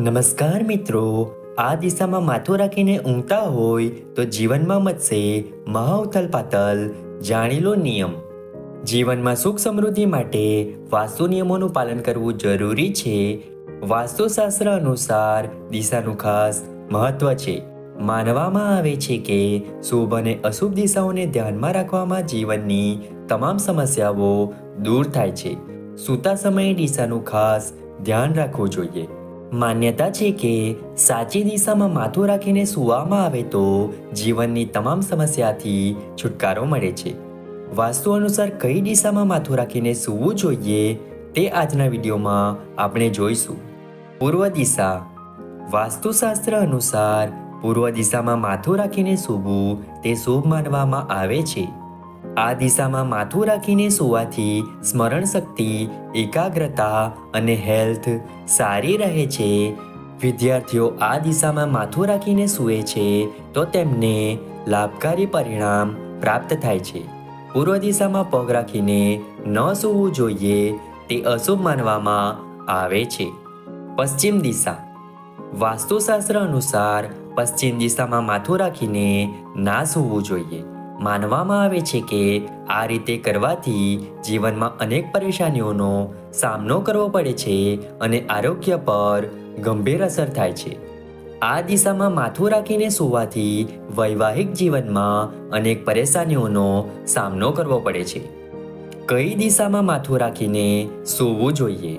નમસ્કાર મિત્રો. આ દિશામાં માથું રાખીને ઊંઘતા હોય તો જીવનમાં મચશે મહાઉથલ પાતલ જાણી લો નિયમ. જીવનમાં સુખ સમૃદ્ધિ માટે વાસ્તુ નિયમોનું પાલન કરવું જરૂરી છે. વાસ્તુશાસ્ત્ર અનુસાર દિશાનું ખાસ મહત્વ છે. માનવામાં આવે છે કે શુભ અને અશુભ દિશાઓને ધ્યાનમાં રાખવામાં જીવનની તમામ સમસ્યાઓ દૂર થાય છે. સૂતા સમયે દિશાનું ખાસ ધ્યાન રાખવું જોઈએ. માન્યતા છે કે સાચી દિશામાં માથું રાખીને સુવામાં આવે તો જીવનની તમામ સમસ્યાથી છુટકારો મળે છે. વાસ્તુ અનુસાર કઈ દિશામાં માથું રાખીને સૂવું જોઈએ તે આજના વિડીયોમાં આપણે જોઈશું. પૂર્વ દિશા. વાસ્તુશાસ્ત્ર અનુસાર પૂર્વ દિશામાં માથું રાખીને સૂવું તે શુભ માનવામાં આવે છે. આ દિશામાં માથું રાખીને સૂવાથી સ્મરણ શક્તિ, એકાગ્રતા અને હેલ્થ સારી રહે છે. વિદ્યાર્થીઓ આ દિશામાં માથું રાખીને સૂવે છે તો તેમને લાભકારી પરિણામ પ્રાપ્ત થાય છે. પૂર્વ દિશામાં પગ રાખીને ન સૂવું જોઈએ તે અશુભ માનવામાં આવે છે. પશ્ચિમ દિશા. વાસ્તુશાસ્ત્ર અનુસાર પશ્ચિમ દિશામાં માથું રાખીને ના સૂવું જોઈએ. માનવામાં આવે છે કે આ રીતે કરવાથી જીવનમાં અનેક પરેશાનીઓનો સામનો કરવો પડે છે અને આરોગ્ય પર ગંભીર અસર થાય છે. આ દિશામાં માથું રાખીને સૂવાથી વૈવાહિક જીવનમાં અનેક પરેશાનીઓનો સામનો કરવો પડે છે. કઈ દિશામાં માથું રાખીને સૂવું જોઈએ?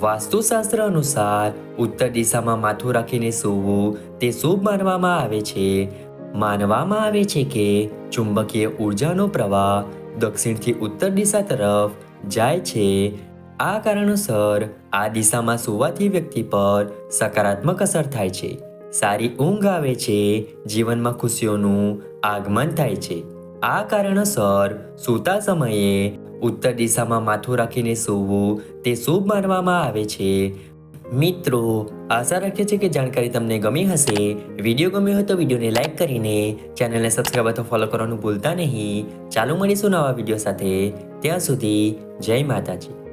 વાસ્તુશાસ્ત્ર અનુસાર ઉત્તર દિશામાં માથું રાખીને સૂવું તે શુભ માનવામાં આવે છે. માનવામાં આવે છે કે ચુંબકીય ઉર્જાનો પ્રવાહ દક્ષિણથી ઉત્તર દિશા તરફ જાય છે. આ કારણોસર આ દિશામાં સુવાથી વ્યક્તિ પર સકારાત્મક અસર થાય છે. સારી ઊંઘ આવે છે, જીવનમાં ખુશીઓનું આગમન થાય છે. આ કારણોસર સૂતા સમયે ઉત્તર દિશામાં માથું રાખીને સૂવું તે શુભ માનવામાં આવે છે. મિત્રો, આશા રાખીએ છીએ કે જાણકારી તમને ગમી હશે. વીડિયો ગમ્યો હોય તો વિડીયોને લાઇક કરીને ચેનલને સબસ્ક્રાઈબ અથવા ફોલો કરવાનું ભૂલતા નહીં. ચાલુ મળીશું નવા વીડિયો સાથે. ત્યાં સુધી જય માતાજી.